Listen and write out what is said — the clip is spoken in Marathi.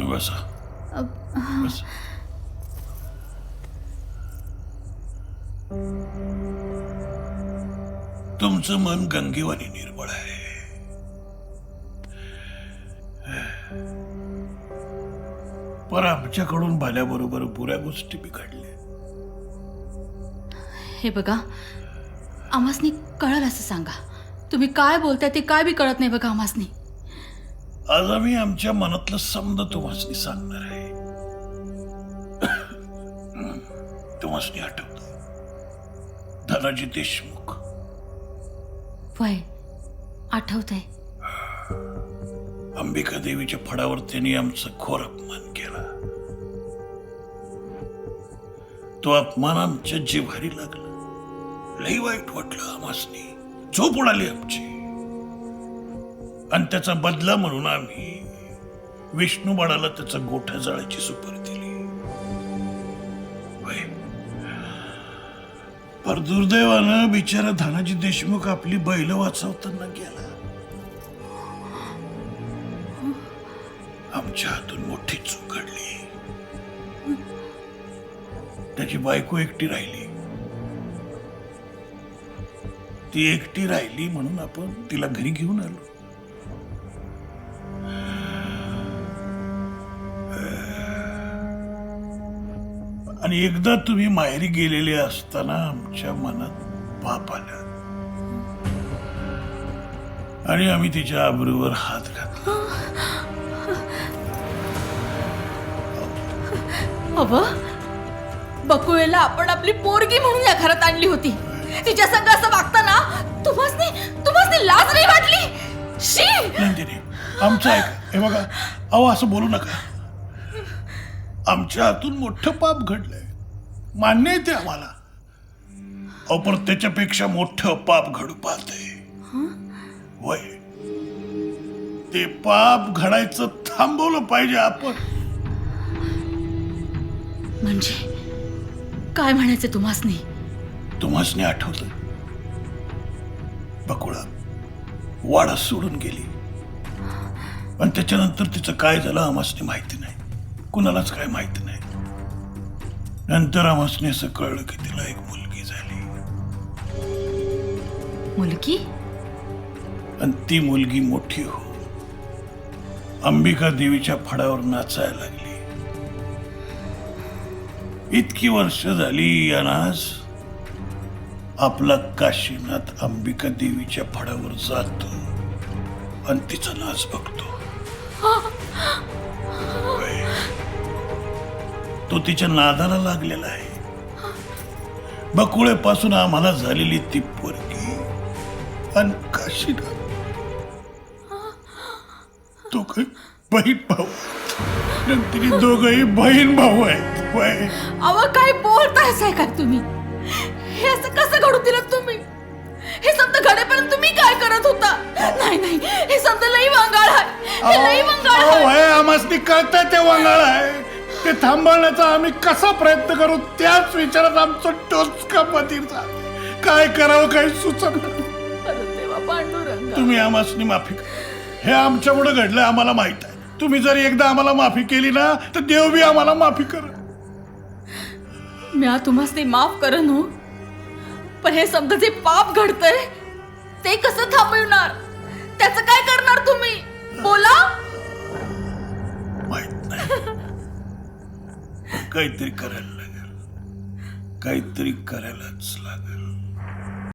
तुम्ही बसा बस तुमचं मन गंगेवानी निर्मळ आहे. पर आमच्याकडून भाल्याबरोबर बुऱ्या गोष्टी बिघडल्या. हे बघा आमासनी कळलं असं सांगा. तुम्ही काय बोलताय ते काय बी कळत नाही बघा आमासनी आज आम्ही आमच्या मनातलं समज तुम्हाला सांगणार आहे. तुम्हाला आठवत. धनाजी देशमुख. वय आठवतंय. अंबिका देवीच्या फडावर त्यांनी आमचा घोर अपमान केला. तो अपमान आमच्या जिव्हारी लागला. लई वाईट वाटलं आमासनी. झोप उडाली आमची. आणि त्याचा बदला म्हणून आम्ही विष्णू बाळाला त्याचा गोठा जाळाची सुपारी दिली. पर दुर्दैवानं बिचारा धानाजी देशमुख आपली बैल वाचवताना गेला. आमच्या हातून मोठी चूक घडली. त्याची बायको एकटी राहिली. ती एकटी राहिली म्हणून आपण तिला घरी घेऊन आलो. आणि एकदा तुम्ही माहेरी गेलेले असताना आमच्या मनात पाप आला. आणि आम्ही तिच्या आबरूवर हात घातला. अव बकुळेला आपण आपली पोरगी म्हणून या घरात आणली होती. तिच्या संग असं वागताना तुम्हासनी तुम्हासनी लाज नाही वाटली? शी! नंदिनी आमचं ऐक हे बघा अहो असं बोलू नका. आमच्या हातून मोठं पाप घडलंय. मान्य आहे ते आम्हाला. अहो पण त्याच्यापेक्षा मोठं पाप घडू पाहतंय. वय. ते पाप घडायचं थांबवलं पाहिजे आपण. म्हणजे? काय म्हणायचं तुम्हासनी? तुम्हासनी आठवत. बकुळा वाडा सोडून गेली. आणि त्याच्यानंतर तिचं काय झालं आम्हासनी माहिती नाही कुणालाच काय माहिती नाही. नंतर आम्हासनी असं कळलं की तिला एक मुलगी झाली. मुलगी? आणि ती मुलगी मोठी हो. अंबिका देवीच्या फडावर नाचायला लागली. इतकी वर्ष झाली अनाज आपला काशीनाथ अंबिका देवीच्या फडावर जातो आणि तिचा नाच बघतो. तो तिच्या नादाला लागलेला आहे. बकुळेपासून आम्हाला झालेली ती पोरगी. आणि काशीनाथ तो काही बहीण भाऊ नंतर दोघही बहीण भाऊ आहेत. अव काय बोलताय काय तुम्ही? हे असं कसं घडू दिलं तुम्ही? हे समजा घडेपर्यंत तुम्ही काय करत होता? नाही नाही. हे समजा लई वांगाळ आहे. हे लई वांगाळ आहे. आम्हाला कळतं ते वांगाळ आहे. ते थांबवण्याचा आम्ही कसा प्रयत्न करू त्याच विचारात आमचं टोचका पतीचा काय करावं काही सुचत देवा पांडुरंगा. तुम्ही आम्हाला माफी करा. हे आमच्यामुळे घडलंय आम्हाला माहीत आहे. तुम्ही जर एकदा आम्हाला माफी केली ना तर देव बी आम्हाला माफी कर म्या तुम्हाला माफ करन हो पण हे समजा जे पाप घडतंय ते कसं थांबवणार? त्याचं काय करणार तुम्ही? बोला. काहीतरी करायला लागेल. काहीतरी करायलाच लागेल.